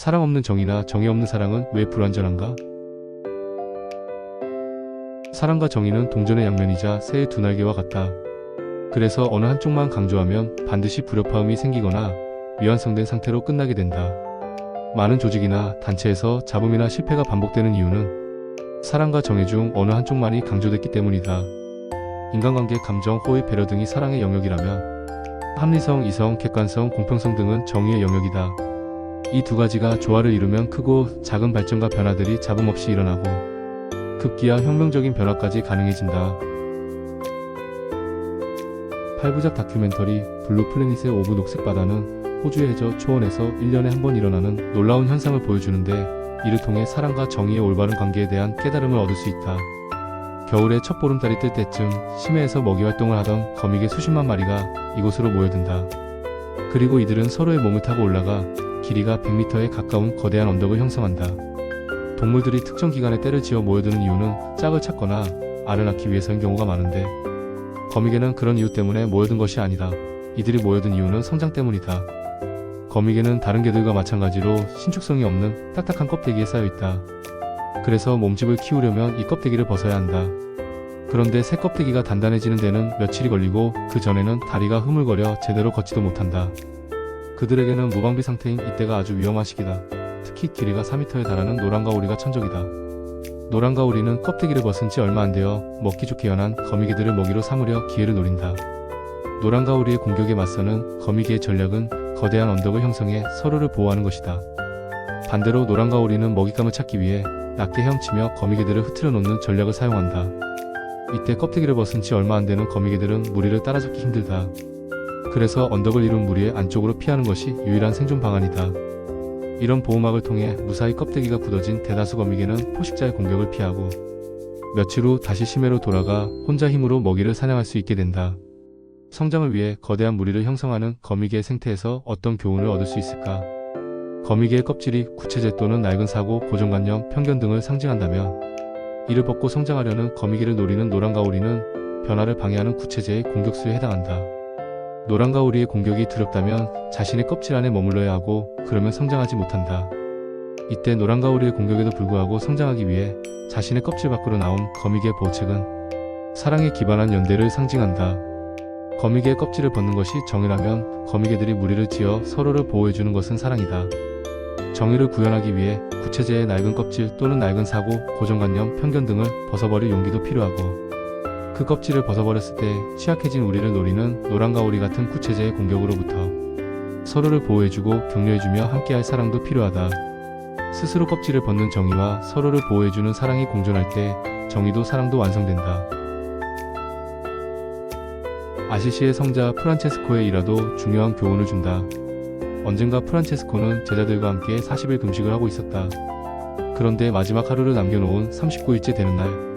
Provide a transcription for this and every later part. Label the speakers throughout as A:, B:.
A: 사랑 없는 정의나 정의 없는 사랑은 왜 불완전한가? 사랑과 정의는 동전의 양면이자 새의 두 날개와 같다. 그래서 어느 한쪽만 강조하면 반드시 불협화음이 생기거나 미완성된 상태로 끝나게 된다. 많은 조직이나 단체에서 잡음이나 실패가 반복되는 이유는 사랑과 정의 중 어느 한쪽만이 강조됐기 때문이다. 인간관계, 감정, 호의, 배려 등이 사랑의 영역이라면 합리성, 이성, 객관성, 공평성 등은 정의의 영역이다. 이 두 가지가 조화를 이루면 크고 작은 발전과 변화들이 잡음 없이 일어나고 급기야 혁명적인 변화까지 가능해진다. 8부작 다큐멘터리 블루 플래닛의 오브 녹색 바다는 호주의 해저 초원에서 1년에 한 번 일어나는 놀라운 현상을 보여주는데 이를 통해 사랑과 정의의 올바른 관계에 대한 깨달음을 얻을 수 있다. 겨울에 첫 보름달이 뜰 때쯤 심해에서 먹이 활동을 하던 거미개 수십만 마리가 이곳으로 모여든다. 그리고 이들은 서로의 몸을 타고 올라가 길이가 100m에 가까운 거대한 언덕을 형성한다. 동물들이 특정 기간에 때를 지어 모여드는 이유는 짝을 찾거나 알을 낳기 위해서인 경우가 많은데 거미개는 그런 이유 때문에 모여든 것이 아니다. 이들이 모여든 이유는 성장 때문이다. 거미개는 다른 개들과 마찬가지로 신축성이 없는 딱딱한 껍데기에 쌓여 있다. 그래서 몸집을 키우려면 이 껍데기를 벗어야 한다. 그런데 새 껍데기가 단단해지는 데는 며칠이 걸리고 그 전에는 다리가 흐물거려 제대로 걷지도 못한다. 그들에게는 무방비 상태인 이때가 아주 위험한 시기다. 특히 길이가 4m에 달하는 노랑가오리가 천적이다. 노랑가오리는 껍데기를 벗은 지 얼마 안 되어 먹기 좋게 연한 거미개들을 먹이로 삼으려 기회를 노린다. 노랑가오리의 공격에 맞서는 거미개의 전략은 거대한 언덕을 형성해 서로를 보호하는 것이다. 반대로 노랑가오리는 먹잇감을 찾기 위해 낮게 헤엄치며 거미개들을 흐트려 놓는 전략을 사용한다. 이때 껍데기를 벗은 지 얼마 안 되는 거미개들은 무리를 따라잡기 힘들다. 그래서 언덕을 이룬 무리의 안쪽으로 피하는 것이 유일한 생존 방안이다. 이런 보호막을 통해 무사히 껍데기가 굳어진 대다수 거미개는 포식자의 공격을 피하고 며칠 후 다시 심해로 돌아가 혼자 힘으로 먹이를 사냥할 수 있게 된다. 성장을 위해 거대한 무리를 형성하는 거미개의 생태에서 어떤 교훈을 얻을 수 있을까? 거미개의 껍질이 구체제 또는 낡은 사고, 고정관념, 편견 등을 상징한다면 이를 벗고 성장하려는 거미개를 노리는 노랑가오리는 변화를 방해하는 구체제의 공격수에 해당한다. 노랑가오리의 공격이 두렵다면 자신의 껍질 안에 머물러야 하고 그러면 성장하지 못한다. 이때 노랑가오리의 공격에도 불구하고 성장하기 위해 자신의 껍질 밖으로 나온 거미개의 보호책은 사랑에 기반한 연대를 상징한다. 거미개의 껍질을 벗는 것이 정의라면 거미개들이 무리를 지어 서로를 보호해주는 것은 사랑이다. 정의를 구현하기 위해 구체제의 낡은 껍질 또는 낡은 사고, 고정관념, 편견 등을 벗어버릴 용기도 필요하고 그 껍질을 벗어버렸을 때 취약해진 우리를 노리는 노랑가오리 같은 구체제의 공격으로부터 서로를 보호해주고 격려해주며 함께할 사랑도 필요하다. 스스로 껍질을 벗는 정의와 서로를 보호해주는 사랑이 공존할 때 정의도 사랑도 완성된다. 아시시의 성자 프란체스코의 일화도 중요한 교훈을 준다. 언젠가 프란체스코는 제자들과 함께 40일 금식을 하고 있었다. 그런데 마지막 하루를 남겨놓은 39일째 되는 날,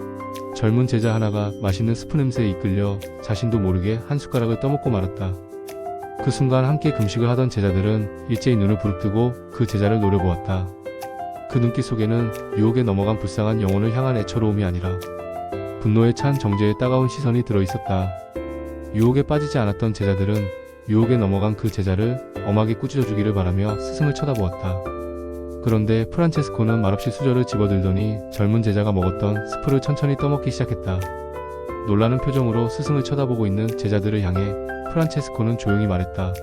A: 젊은 제자 하나가 맛있는 스프 냄새에 이끌려 자신도 모르게 한 숟가락을 떠먹고 말았다. 그 순간 함께 금식을 하던 제자들은 일제히 눈을 부릅뜨고 그 제자를 노려보았다. 그 눈빛 속에는 유혹에 넘어간 불쌍한 영혼을 향한 애처로움이 아니라 분노에 찬 정죄의 따가운 시선이 들어있었다. 유혹에 빠지지 않았던 제자들은 유혹에 넘어간 그 제자를 엄하게 꾸짖어 주기를 바라며 스승을 쳐다보았다. 그런데 프란체스코는 말없이 수저를 집어들더니 젊은 제자가 먹었던 스프를 천천히 떠먹기 시작했다. 놀라는 표정으로 스승을 쳐다보고 있는 제자들을 향해 프란체스코는 조용히 말했다.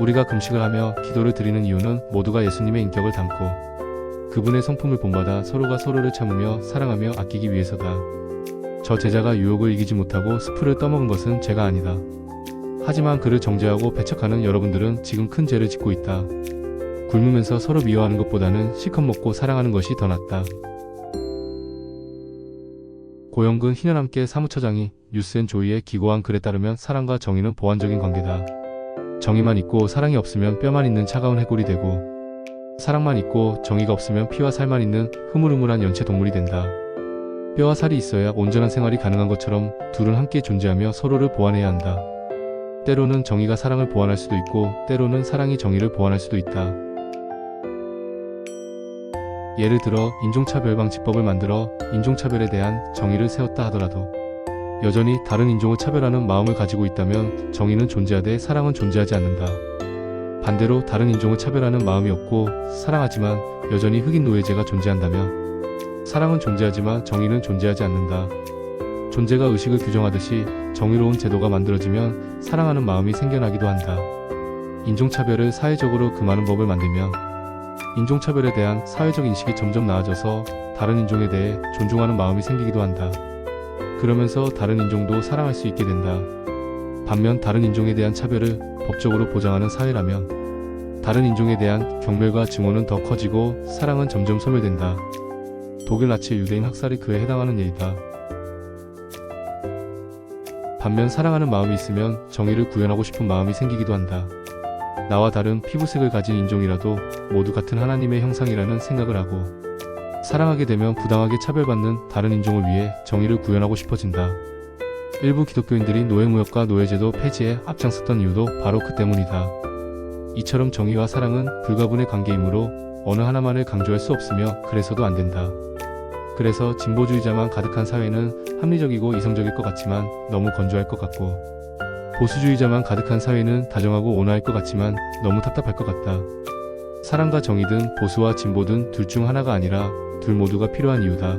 A: 우리가 금식을 하며 기도를 드리는 이유는 모두가 예수님의 인격을 담고 그분의 성품을 본받아 서로가 서로를 참으며 사랑하며 아끼기 위해서다. 저 제자가 유혹을 이기지 못하고 스프를 떠먹은 것은 죄가 아니다. 하지만 그를 정죄하고 배척하는 여러분들은 지금 큰 죄를 짓고 있다. 굶으면서 서로 미워하는 것보다는 실컷 먹고 사랑하는 것이 더 낫다. 고영근 희년함께 사무처장이 뉴스앤 조이의 기고한 글에 따르면 사랑과 정의는 보완적인 관계다. 정의만 있고 사랑이 없으면 뼈만 있는 차가운 해골이 되고 사랑만 있고 정의가 없으면 피와 살만 있는 흐물흐물한 연체 동물이 된다. 뼈와 살이 있어야 온전한 생활이 가능한 것처럼 둘은 함께 존재하며 서로를 보완해야 한다. 때로는 정의가 사랑을 보완할 수도 있고 때로는 사랑이 정의를 보완할 수도 있다. 예를 들어 인종차별 방지법을 만들어 인종차별에 대한 정의를 세웠다 하더라도 여전히 다른 인종을 차별하는 마음을 가지고 있다면 정의는 존재하되 사랑은 존재하지 않는다. 반대로 다른 인종을 차별하는 마음이 없고 사랑하지만 여전히 흑인 노예제가 존재한다면 사랑은 존재하지만 정의는 존재하지 않는다. 존재가 의식을 규정하듯이 정의로운 제도가 만들어지면 사랑하는 마음이 생겨나기도 한다. 인종차별을 사회적으로 금하는 법을 만들면 인종차별에 대한 사회적 인식이 점점 나아져서 다른 인종에 대해 존중하는 마음이 생기기도 한다. 그러면서 다른 인종도 사랑할 수 있게 된다. 반면 다른 인종에 대한 차별을 법적으로 보장하는 사회라면 다른 인종에 대한 경멸과 증오는 더 커지고 사랑은 점점 소멸된다. 독일 나치 유대인 학살이 그에 해당하는 예이다. 반면 사랑하는 마음이 있으면 정의를 구현하고 싶은 마음이 생기기도 한다. 나와 다른 피부색을 가진 인종이라도 모두 같은 하나님의 형상이라는 생각을 하고 사랑하게 되면 부당하게 차별받는 다른 인종을 위해 정의를 구현하고 싶어진다. 일부 기독교인들이 노예무역과 노예제도 폐지에 앞장섰던 이유도 바로 그 때문이다. 이처럼 정의와 사랑은 불가분의 관계이므로 어느 하나만을 강조할 수 없으며 그래서도 안 된다. 그래서 진보주의자만 가득한 사회는 합리적이고 이성적일 것 같지만 너무 건조할 것 같고 보수주의자만 가득한 사회는 다정하고 온화할 것 같지만 너무 답답할 것 같다. 사랑과 정의든 보수와 진보든 둘 중 하나가 아니라 둘 모두가 필요한 이유다.